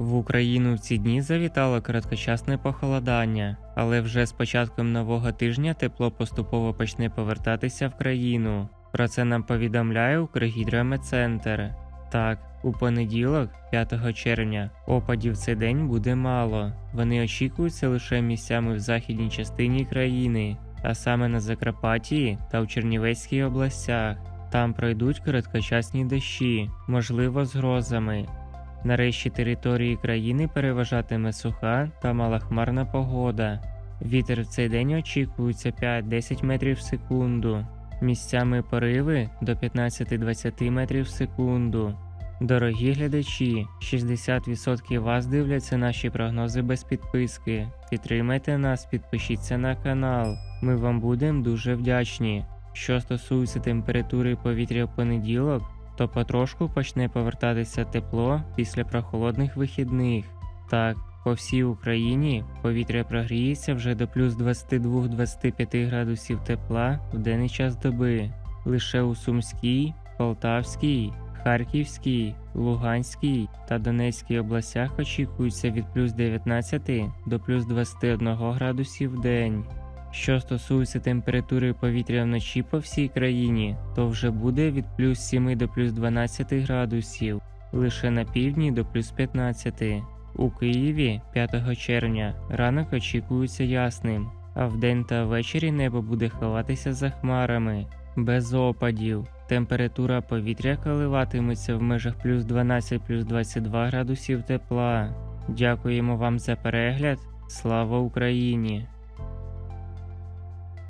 В Україну в ці дні завітало короткочасне похолодання, але вже з початком нового тижня тепло поступово почне повертатися в країну. Про це нам повідомляє Укргідрометцентр. Так, у понеділок, 5 червня, опадів в цей день буде мало. Вони очікуються лише місцями в західній частині країни, а саме на Закарпатті та у Чернівецькій областях. Там пройдуть короткочасні дощі, можливо, з грозами. Нарешті території країни переважатиме суха та малахмарна погода. Вітер в цей день очікується 5-10 метрів в секунду. Місцями пориви до 15-20 метрів в секунду. Дорогі глядачі, 60% вас дивляться наші прогнози без підписки. Підтримайте нас, підпишіться на канал. Ми вам будемо дуже вдячні. Що стосується температури повітря в понеділок, то потрошку почне повертатися тепло після прохолодних вихідних. Так, по всій Україні повітря прогріється вже до плюс 22-25 градусів тепла в денний час доби. Лише у Сумській, Полтавській, Харківській, Луганській та Донецькій областях очікується від плюс 19 до плюс 21 градусів в день. Що стосується температури повітря вночі по всій країні, то вже буде від плюс 7 до плюс 12 градусів, лише на півдні до плюс 15. У Києві 5 червня ранок очікується ясним, а вдень та ввечері небо буде ховатися за хмарами, без опадів. Температура повітря коливатиметься в межах плюс 12 плюс 22 градусів тепла. Дякуємо вам за перегляд. Слава Україні!